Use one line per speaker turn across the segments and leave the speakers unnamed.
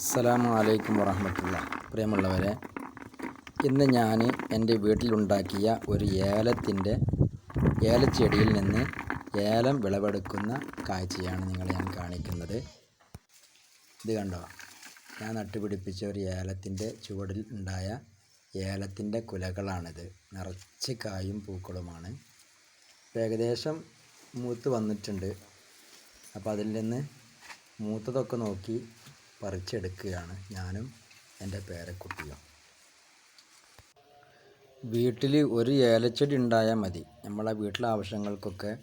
അസ്സലാമു അലൈക്കും വറഹമത്തുള്ള. പ്രിയമുള്ളവരെ ഇന്ന് ഞാൻ എന്റെ വീട്ടിലുണ്ടാക്കിയ ഒരു ഏലത്തിന്റെ ഏലച്ചെടിയിൽ നിന്ന് ഏലം വിളവെടുക്കുന്ന കാഴ്ചയാണ് നിങ്ങളെ ഞാൻ കാണിക്കുന്നത്. ഇത് കണ്ടോ? ഞാൻ നട്ടുപിടിപ്പിച്ച ഒരു ഏലത്തിന്റെ ചുവടിൽ ഉണ്ടായ ഏലത്തിന്റെ കുലകളാണിത്. നിറച്ച് കായും പൂക്കളുമാണ്. ഏകദേശം മൂത്ത് വന്നിട്ടുണ്ട്. അപ്പോൾ അതിൽ നിന്ന് മൂത്തതൊക്കെ നോക്കി പറിച്ചെടുക്കുകയാണ് ഞാനും എന്റെ പേരക്കുട്ടിയും. വീട്ടിൽ ഒരു ഏലച്ചെടി ഉണ്ടായാൽ മതി. നമ്മളെ വീട്ടിലെ ആവശ്യങ്ങൾക്കൊക്കെ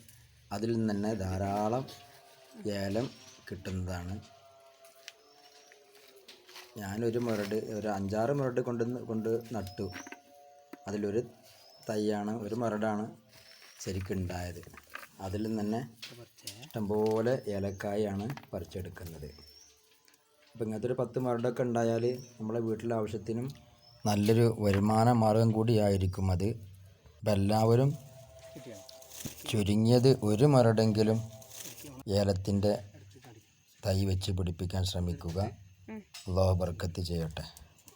അതിൽ നിന്ന് തന്നെ ധാരാളം ഏലം കിട്ടുന്നതാണ്. ഞാനൊരു മുരട് ഒരു അഞ്ചാറ് മുരട് കൊണ്ട് കൊണ്ട് നട്ടു. അതിലൊരു തൈയാണ് ഒരു മുരടാണ് ശരിക്കുണ്ടായത് അതിൽ തന്നെ ഇഷ്ടംപോലെ ഏലക്കായാണ് പറിച്ചെടുക്കുന്നത്. അപ്പോൾ ഇങ്ങനത്തെ ഒരു പത്ത് മരടൊക്കെ ഉണ്ടായാൽ നമ്മളെ വീട്ടിലെ ആവശ്യത്തിനും നല്ലൊരു വരുമാന മാർഗം കൂടിയായിരിക്കും അത്. അപ്പം എല്ലാവരും ചുരുങ്ങിയത് ഒരു മരടെങ്കിലും ഏലത്തിന്റെ തൈ വെച്ച് പിടിപ്പിക്കാൻ ശ്രമിക്കുക. അള്ളാഹു ബർക്കത്ത് ചെയ്യട്ടെ.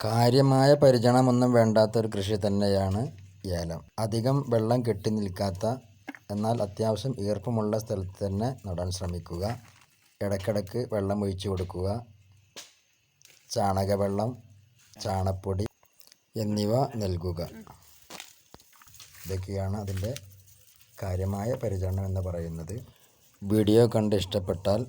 കാര്യമായ പരിചരണമൊന്നും വേണ്ടാത്ത ഒരു കൃഷി തന്നെയാണ് ഏലം. അധികം വെള്ളം കെട്ടി നിൽക്കാത്ത എന്നാൽ അത്യാവശ്യം ഈർപ്പമുള്ള സ്ഥലത്ത് തന്നെ നടാൻ ശ്രമിക്കുക. ഇടയ്ക്കിടയ്ക്ക് വെള്ളം ഒഴിച്ചു കൊടുക്കുക. ചാണകവെള്ളം ചാണപ്പൊടി എന്നിവ നൽകുക. ഇതൊക്കെയാണ് അതിന്റെ കാര്യമായ പരിചരണം എന്ന് പറയുന്നത്. വീഡിയോ കണ്ട് ഇഷ്ടപ്പെട്ടാൽ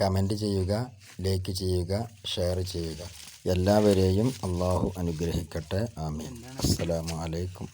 കമന്റ് ചെയ്യുക ലൈക്ക് ചെയ്യുക ഷെയർ ചെയ്യുക. എല്ലാവരെയും അള്ളാഹു അനുഗ്രഹിക്കട്ടെ. ആമീൻ. അസ്സലാമു അലൈക്കും